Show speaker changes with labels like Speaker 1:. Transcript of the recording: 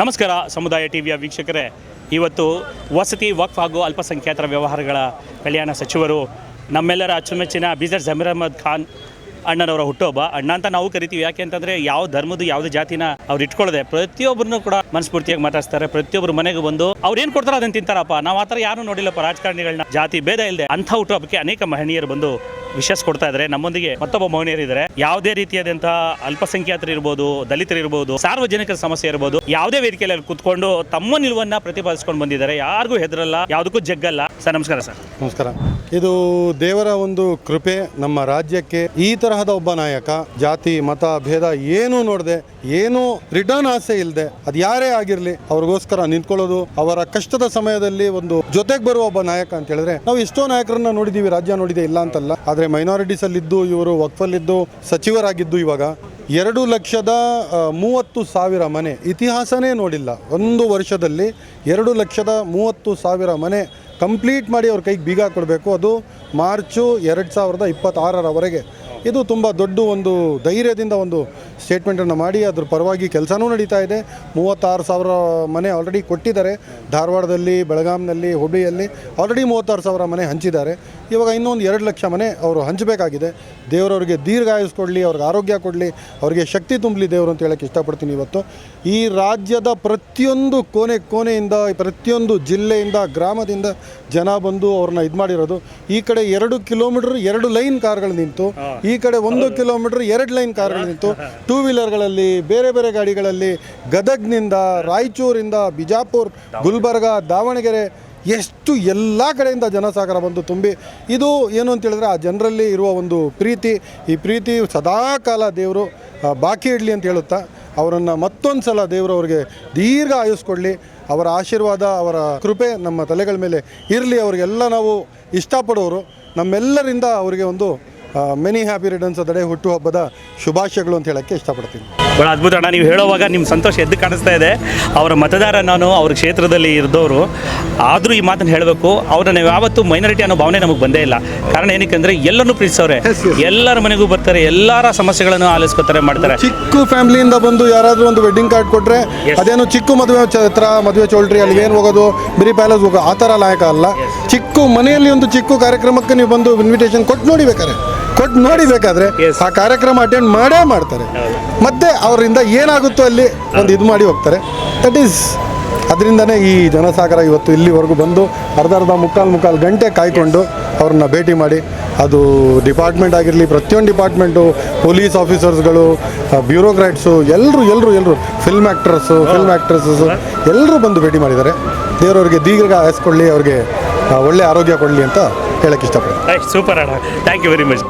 Speaker 1: ನಮಸ್ಕಾರ ಸಮುದಾಯ ಟಿವಿಯ ವೀಕ್ಷಕರೇ. ಇವತ್ತು ವಸತಿ, ವಕ್ಫ್ ಹಾಗೂ ಅಲ್ಪಸಂಖ್ಯಾತರ ವ್ಯವಹಾರಗಳ ಕಲ್ಯಾಣ ಸಚಿವರು ನಮ್ಮೆಲ್ಲರ ಅಚ್ಚುಮೆಚ್ಚಿನ ಬಿಜರ್ ಜಮೀರ್ ಅಹಮದ್ ಖಾನ್ ಅಣ್ಣನವರ ಹುಟ್ಟುಹಬ್ಬ. ಅಣ್ಣ ಅಂತ ನಾವು ಕರಿತೀವಿ. ಯಾಕೆ ಅಂತಂದ್ರೆ ಯಾವ ಧರ್ಮದ ಯಾವುದೇ ಜಾತಿನ ಅವ್ರು ಇಟ್ಕೊಳ್ಳದೆ ಪ್ರತಿಯೊಬ್ಬರನ್ನು ಕೂಡ ಮನಸ್ಫೂರ್ತಿಯಾಗಿ ಮಾತಾಡ್ತಾರೆ ಪ್ರತಿಯೊಬ್ಬರು ಮನೆಗೆ ಬಂದು ಅವ್ರು ಏನು ಕೊಡ್ತಾರೋ ಅದನ್ನ ತಿಂತಾರಪ್ಪ. ನಾವು ಆ ಥರ ಯಾರು ನೋಡಿಲ್ಲಪ್ಪ. ರಾಜಕಾರಣಿಗಳನ್ನ ಜಾತಿ ಭೇದ ಇಲ್ಲದೆ ಅಂಥ ಹುಟ್ಟುಹಬ್ಬಕ್ಕೆ ಅನೇಕ ಮಹನೀಯರು ಬಂದು ವಿಶಸ್ ಕೊಡ್ತಾ ಇದ್ದಾರೆ ನಮ್ಮೊಂದಿಗೆ ಮತ್ತೊಬ್ಬ ಮಹನೀಯರು ಇದ್ದಾರೆ ಯಾವುದೇ ರೀತಿಯಾದಂತಹ ಅಲ್ಪಸಂಖ್ಯಾತರು ಇರ್ಬೋದು, ದಲಿತರು ಇರ್ಬೋದು, ಸಾರ್ವಜನಿಕರ ಸಮಸ್ಯೆ ಇರ್ಬೋದು, ಯಾವುದೇ ವೇದಿಕೆಯಲ್ಲಿ ಕುತ್ಕೊಂಡು ತಮ್ಮ ನಿಲುವನ್ನ ಪ್ರತಿಪಾದಿಸ್ಕೊಂಡು ಬಂದಿದ್ದಾರೆ. ಯಾರಿಗೂ ಹೆದರಲ್ಲ, ಯಾವುದಕ್ಕೂ ಜಗ್ಗಲ್ಲ. ಸರ್, ನಮಸ್ಕಾರ ಸರ್.
Speaker 2: ನಮಸ್ಕಾರ. ಇದು ದೇವರ ಒಂದು ಕೃಪೆ ನಮ್ಮ ರಾಜ್ಯಕ್ಕೆ. ಈ ತರಹದ ಒಬ್ಬ ನಾಯಕ, ಜಾತಿ, ಮತ, ಭೇದ ಏನೂ ನೋಡದೆ, ಏನು ರಿಟರ್ನ್ ಆಸೆ ಇಲ್ಲದೆ ಅದು ಯಾರೇ ಆಗಿರಲಿ ಅವ್ರಿಗೋಸ್ಕರ ನಿಂತ್ಕೊಳ್ಳೋದು, ಅವರ ಕಷ್ಟದ ಸಮಯದಲ್ಲಿ ಒಂದು ಜೊತೆಗೆ ಬರುವ ಒಬ್ಬ ನಾಯಕ ಅಂತ ಹೇಳಿದ್ರೆ, ನಾವು ಎಷ್ಟೋ ನಾಯಕರನ್ನ ನೋಡಿದೀವಿ, ರಾಜ್ಯ ನೋಡಿದೆ ಇಲ್ಲ ಅಂತಲ್ಲ. ಆದರೆ ಮೈನಾರಿಟೀಸ್ ಅಲ್ಲಿದ್ದು ಇವರು ವಕ್ಫಲ್ಲಿದ್ದು, ಸಚಿವರಾಗಿದ್ದು ಇವಾಗ ಎರಡು ಲಕ್ಷದ ಮೂವತ್ತು ಸಾವಿರ ಮನೆ. ಇತಿಹಾಸನೇ ನೋಡಿಲ್ಲ. ಒಂದು ವರ್ಷದಲ್ಲಿ ಎರಡು ಲಕ್ಷದ ಮೂವತ್ತು ಸಾವಿರ ಮನೆ ಕಂಪ್ಲೀಟ್ ಮಾಡಿ ಅವ್ರ ಕೈಗೆ ಬೀಗ ಕೊಡಬೇಕು. ಅದು ಮಾರ್ಚು ಎರಡು ಸಾವಿರದ ಇಪ್ಪತ್ತಾರರವರೆಗೆ. ಇದು ತುಂಬ ದೊಡ್ಡ ಒಂದು ಧೈರ್ಯದಿಂದ ಒಂದು ಸ್ಟೇಟ್ಮೆಂಟನ್ನು ಮಾಡಿ ಅದ್ರ ಪರವಾಗಿ ಕೆಲಸನೂ ನಡೀತಾ ಇದೆ. ಮೂವತ್ತಾರು ಸಾವಿರ ಮನೆ ಆಲ್ರೆಡಿ ಕೊಟ್ಟಿದ್ದಾರೆ. ಧಾರವಾಡದಲ್ಲಿ ಬೆಳಗಾಂನಲ್ಲಿ ಹುಬ್ಳಿಯಲ್ಲಿ ಆಲ್ರೆಡಿ ಮೂವತ್ತಾರು ಸಾವಿರ ಮನೆ ಹಂಚಿದ್ದಾರೆ. ಇವಾಗ ಇನ್ನೊಂದು ಎರಡು ಲಕ್ಷ ಮನೆ ಅವರು ಹಂಚಬೇಕಾಗಿದೆ. ದೇವರವ್ರಿಗೆ ದೀರ್ಘಾಯುಸ್ ಕೊಡಲಿ ಅವ್ರಿಗೆ ಆರೋಗ್ಯ ಕೊಡಲಿ ಅವರಿಗೆ ಶಕ್ತಿ ತುಂಬಲಿ ದೇವರು ಅಂತ ಹೇಳಕ್ಕೆ ಇಷ್ಟಪಡ್ತೀನಿ ಇವತ್ತು. ಈ ರಾಜ್ಯದ ಪ್ರತಿಯೊಂದು ಕೋಣೆ ಕೋಣೆಯಿಂದ ಪ್ರತಿಯೊಂದು ಜಿಲ್ಲೆಯಿಂದ ಗ್ರಾಮದಿಂದ ಜನ ಬಂದು ಅವ್ರನ್ನ ಇದು ಮಾಡಿರೋದು. ಈ ಕಡೆ ಎರಡು ಕಿಲೋಮೀಟರ್ ಎರಡು ಲೈನ್ ಕಾರ್ಗಳು ನಿಂತು ಈ ಕಡೆ ಒಂದು ಕಿಲೋಮೀಟರ್ ಎರಡು ಲೈನ್ ಕಾರ್ಗಳು ನಿಂತು ಟೂ ವೀಲರ್ಗಳಲ್ಲಿ ಬೇರೆ ಬೇರೆ ಗಾಡಿಗಳಲ್ಲಿ ಗದಗ್ನಿಂದ ರಾಯಚೂರಿಂದ ಬಿಜಾಪುರ್ ಗುಲ್ಬರ್ಗ ದಾವಣಗೆರೆ ಎಷ್ಟು ಎಲ್ಲ ಕಡೆಯಿಂದ ಜನಸಾಗರ ಬಂದು ತುಂಬಿ. ಇದು ಏನು ಅಂತ ಹೇಳಿದ್ರೆ ಆ ಜನರಲ್ಲಿ ಇರುವ ಒಂದು ಪ್ರೀತಿ. ಈ ಪ್ರೀತಿ ಸದಾ ಕಾಲ ದೇವರು ಬಾಕಿ ಇಡಲಿ ಅಂತ ಹೇಳುತ್ತಾ ಅವರನ್ನು ಮತ್ತೊಂದು ಸಲ ದೇವರು ಅವರಿಗೆ ದೀರ್ಘ ಆಯುಸ್ ಕೊಡಲಿ ಅವರ ಆಶೀರ್ವಾದ ಅವರ ಕೃಪೆ ನಮ್ಮ ತಲೆಗಳ ಮೇಲೆ ಇರಲಿ. ಅವರಿಗೆಲ್ಲ ನಾವು ಇಷ್ಟಪಡೋರು. ನಮ್ಮೆಲ್ಲರಿಂದ ಅವರಿಗೆ ಒಂದು ಮೆನಿ ಹ್ಯಾಪಿ ರಿಟರ್ನ್ಸ್ ದಡೆ ಹುಟ್ಟುಹಬ್ಬದ ಶುಭಾಶಯಗಳು ಅಂತ ಹೇಳೋಕ್ಕೆ ಇಷ್ಟಪಡ್ತೀನಿ.
Speaker 1: ಬಹಳ ಅದ್ಭುತ ಅಣ್ಣ ನೀವು ಹೇಳೋವಾಗ ನಿಮ್ಮ ಸಂತೋಷ ಎದ್ದು ಕಾಣಿಸ್ತಾ ಇದೆ. ಅವರ ಮತದಾರ ನಾನು ಅವ್ರ ಕ್ಷೇತ್ರದಲ್ಲಿ ಇರಿದವರು. ಆದರೂ ಈ ಮಾತನ್ನು ಹೇಳಬೇಕು ಅವ್ರನ್ನ ನಾವು ಯಾವತ್ತೂ ಮೈನಾರಿಟಿ ಅನ್ನೋ ಭಾವನೆ ನಮಗೆ ಬಂದೇ ಇಲ್ಲ. ಕಾರಣ ಏನಕ್ಕೆ ಅಂದರೆ ಎಲ್ಲರನ್ನೂ ಪ್ರೀತಿಸೋರೆ ಎಲ್ಲರ ಮನೆಗೂ ಬರ್ತಾರೆ ಎಲ್ಲರ ಸಮಸ್ಯೆಗಳನ್ನು ಆಲಿಸ್ಕೋತಾರೆ ಮಾಡ್ತಾರೆ.
Speaker 2: ಚಿಕ್ಕ ಫ್ಯಾಮಿಲಿಯಿಂದ ಬಂದು ಯಾರಾದರೂ ಒಂದು ವೆಡ್ಡಿಂಗ್ ಕಾರ್ಡ್ ಕೊಟ್ಟರೆ ಅದೇನು ಚಿಕ್ಕ ಮದುವೆ ಛತ್ರ ಮದುವೆ ಚೌಲ್ಟ್ರಿ ಅಲ್ಲಿ ಏನು ಹೋಗೋದು? ಬಿರಿ ಪ್ಯಾಲೇಸ್ ಹೋಗೋ ಆ ಥರ ಲಾಯಕ ಅಲ್ಲ. ಚಿಕ್ಕ ಮನೆಯಲ್ಲಿ ಒಂದು ಚಿಕ್ಕ ಕಾರ್ಯಕ್ರಮಕ್ಕೆ ನೀವು ಬಂದು ಇನ್ವಿಟೇಷನ್ ಕೊಟ್ಟು ನೋಡಿ ಬೇಕಾದ್ರೆ. ಕೊಟ್ಟು ನೋಡಿ ಬೇಕಾದ್ರೆ
Speaker 1: Yes.
Speaker 2: ಆ ಕಾರ್ಯಕ್ರಮ ಅಟೆಂಡ್ ಮಾಡೇ ಮಾಡ್ತಾರೆ. ಮತ್ತೆ ಅವರಿಂದ ಏನಾಗುತ್ತೋ ಅಲ್ಲಿ ಒಂದು ಇದು ಮಾಡಿ ಹೋಗ್ತಾರೆ. ದಟ್ ಈಸ್ ಅದರಿಂದನೇ ಈ ಜನಸಾಗರ ಇವತ್ತು ಇಲ್ಲಿವರೆಗೂ ಬಂದು ಅರ್ಧ ಅರ್ಧ ಮುಕ್ಕಾಲು ಮುಕ್ಕಾಲು ಗಂಟೆ ಕಾಯ್ಕೊಂಡು ಅವ್ರನ್ನ ಭೇಟಿ ಮಾಡಿ ಅದು ಡಿಪಾರ್ಟ್ಮೆಂಟ್ ಆಗಿರಲಿ ಪ್ರತಿಯೊಂದು ಡಿಪಾರ್ಟ್ಮೆಂಟು ಪೊಲೀಸ್ ಆಫೀಸರ್ಸ್ಗಳು ಬ್ಯೂರೋಕ್ರಾಟ್ಸು ಎಲ್ಲರೂ ಎಲ್ಲರೂ ಎಲ್ಲರೂ ಫಿಲ್ಮ್ ಆ್ಯಕ್ಟ್ರಸ್ಸು ಫಿಲ್ಮ್ ಆ್ಯಕ್ಟ್ರಸ್ಸು ಎಲ್ಲರೂ ಬಂದು ಭೇಟಿ ಮಾಡಿದ್ದಾರೆ. ದೇವರವ್ರಿಗೆ ದೀರ್ಘ ಆಯಸ್ಕೊಳ್ಳಿ ಅವ್ರಿಗೆ ಆ, ಒಳ್ಳೆ ಆರೋಗ್ಯ ಕೊಡಲಿ ಅಂತ ಹೇಳಕ್ಕೆ ಇಷ್ಟಪಡ್ತೀನಿ.
Speaker 1: ಸೂಪರ್ ಅಣ್ಣ. Thank you very much